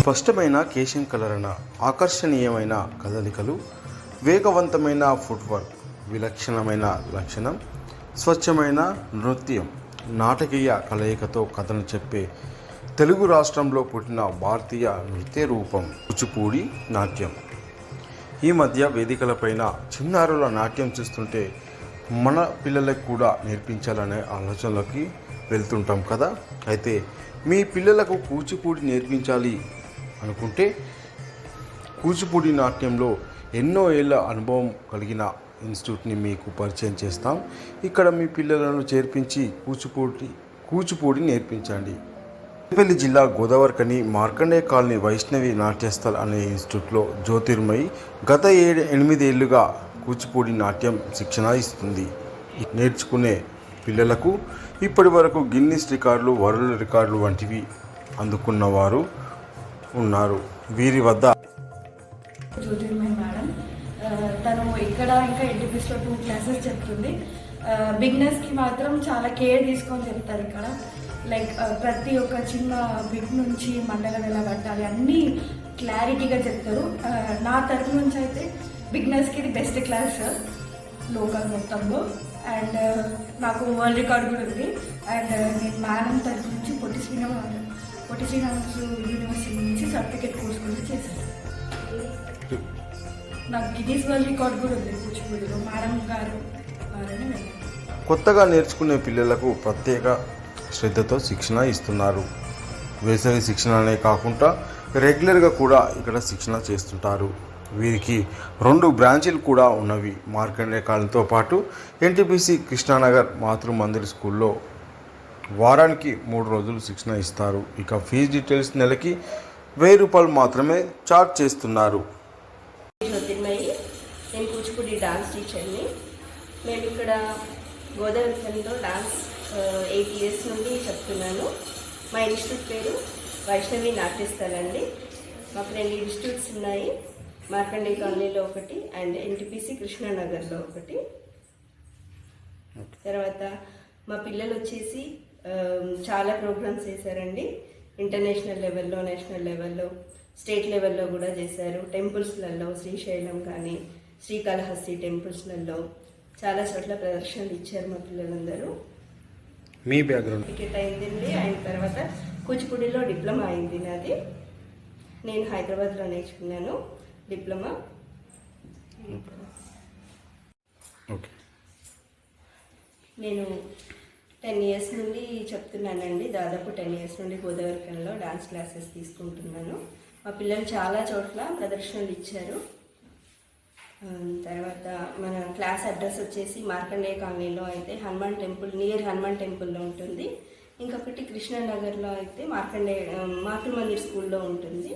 స్పష్టమైన కేశం కలరణ ఆకర్షణీయమైన కదలికలు వేగవంతమైన ఫుట్వర్క్ విలక్షణమైన లక్షణం స్వచ్ఛమైన నృత్యం. నాటకీయ కలయికతో కథను చెప్పే తెలుగు రాష్ట్రంలో పుట్టిన భారతీయ నృత్య రూపం కూచిపూడి నాట్యం. ఈ మధ్య వేదికలపైన చిన్నారుల నాట్యం చూస్తుంటే మన పిల్లలకు కూడా నేర్పించాలనే ఆలోచనలోకి వెళ్తుంటాం కదా? అయితే మీ పిల్లలకు కూచిపూడి నేర్పించాలి అనుకుంటే కూచిపూడి నాట్యంలో ఎన్నో ఏళ్ళ అనుభవం కలిగిన ఇన్స్టిట్యూట్ని మీకు పరిచయం చేస్తాం. ఇక్కడ మీ పిల్లలను చేర్పించి కూచిపూడి కూచిపూడి నేర్పించండి. పెళ్ళి జిల్లా గోదావరికని మార్కండే కాలనీ వైష్ణవి నాట్యస్థల్ అనే ఇన్స్టిట్యూట్లో జ్యోతిర్మయి గత ఏడు ఎనిమిదేళ్ళుగా కూచిపూడి నాట్యం శిక్షణ ఇస్తుంది. నేర్చుకునే పిల్లలకు ఇప్పటి వరకు గిన్నిస్ రికార్డులు వరల్డ్ రికార్డులు వంటివి అందుకున్నవారు ఉన్నారు. వీరి వద్ద జ్యోతిర్మయి మేడం తను ఇక్కడ ఇంకా ఎన్టీపీస్లో టూ క్లాసెస్ చెప్తుంది. బిగినర్స్కి మాత్రం చాలా కేర్ తీసుకొని చెప్తారు ఇక్కడ. లైక్ ప్రతి ఒక్క చిన్న బిట్ నుంచి మండలం ఎలా కట్టాలి అన్నీ క్లారిటీగా చెప్తారు. నా తరఫు నుంచి అయితే బిగినర్స్కి ఇది బెస్ట్ క్లాస్ లోకల్ మొత్తంలో. అండ్ నాకు వరల్డ్ రికార్డ్ కూడా ఉంది. అండ్ నేను మేడం తరఫు నుంచి పొట్టి శ్రీనివాస పొట్టి శ్రీనివాస్ యూనివర్సిటీ నుంచి సర్టిఫికేట్ కోర్స్ గురించి నాకు గిన్నీస్ వరల్డ్ రికార్డ్ కూడా ఉంది కూచిపూడిలో. మేడం గారు వారని కొత్తగా నేర్చుకునే పిల్లలకు ప్రత్యేక శ్రద్ధతో శిక్షణ ఇస్తున్నారు. వేసవి శిక్షణ అనే కాకుండా రెగ్యులర్గా కూడా ఇక్కడ శిక్షణ చేస్తుంటారు. వీరికి రెండు బ్రాంచీలు కూడా ఉన్నవి. మార్కండే కాలంతో పాటు ఎన్టీపీసీ కృష్ణానగర్ మాతృ మందిర్ స్కూల్లో వారానికి మూడు రోజులు శిక్షణ ఇస్తారు. ఇక ఫీజు డీటెయిల్స్ నెలకి వెయ్యి రూపాయలు మాత్రమే చార్జ్ చేస్తున్నారు జ్యోతిర్మయి నేను కూచిపూడి టీచర్ని మేము ఇక్కడ గోదావరిలో డాన్స్ ఎయిట్ ఇయర్స్ నుండి చెప్తున్నాను. మా ఇన్స్టిట్యూట్ పేరు వైష్ణవి నాట్యస్థల్ అండి మాకు రెండు ఇన్స్టిట్యూట్స్ ఉన్నాయి. మార్కండే కాలనీలో ఒకటి అండ్ ఎన్టీపీసీ కృష్ణానగర్లో ఒకటి. తర్వాత మా పిల్లలు వచ్చేసి చాలా ప్రోగ్రామ్స్ చేశారండి. ఇంటర్నేషనల్ లెవెల్లో నేషనల్ లెవెల్లో స్టేట్ లెవెల్లో కూడా చేశారు. టెంపుల్స్లలో శ్రీశైలం కానీ శ్రీకాళహస్తి టెంపుల్స్లలో చాలా చోట్ల ప్రదర్శనలు ఇచ్చారు మా పిల్లలందరూ. మీ బ్యాక్గ్రౌండ్. టికెట్ అయిందండి అయిన తర్వాత కూచిపూడిలో డిప్లొమా అయింది నాది. నేను హైదరాబాద్లో నేర్చుకున్నాను డిప్లొమా. నేను టెన్ ఇయర్స్ నుండి చెప్తున్నానండి దాదాపు టెన్ ఇయర్స్ నుండి గోదావరికంలో డాన్స్ క్లాసెస్ తీసుకుంటున్నాను. మా పిల్లలు చాలా చోట్ల ప్రదర్శనలు ఇచ్చారు. తర్వాత మన క్లాస్ అడ్రస్ వచ్చేసి మార్కండేయ కాలనీలో అయితే హనుమాన్ టెంపుల్ నియర్ హనుమాన్ టెంపుల్లో ఉంటుంది. ఇంకొకటి కృష్ణానగర్లో అయితే మార్కండేయ మాతృ మందిర్ స్కూల్లో ఉంటుంది.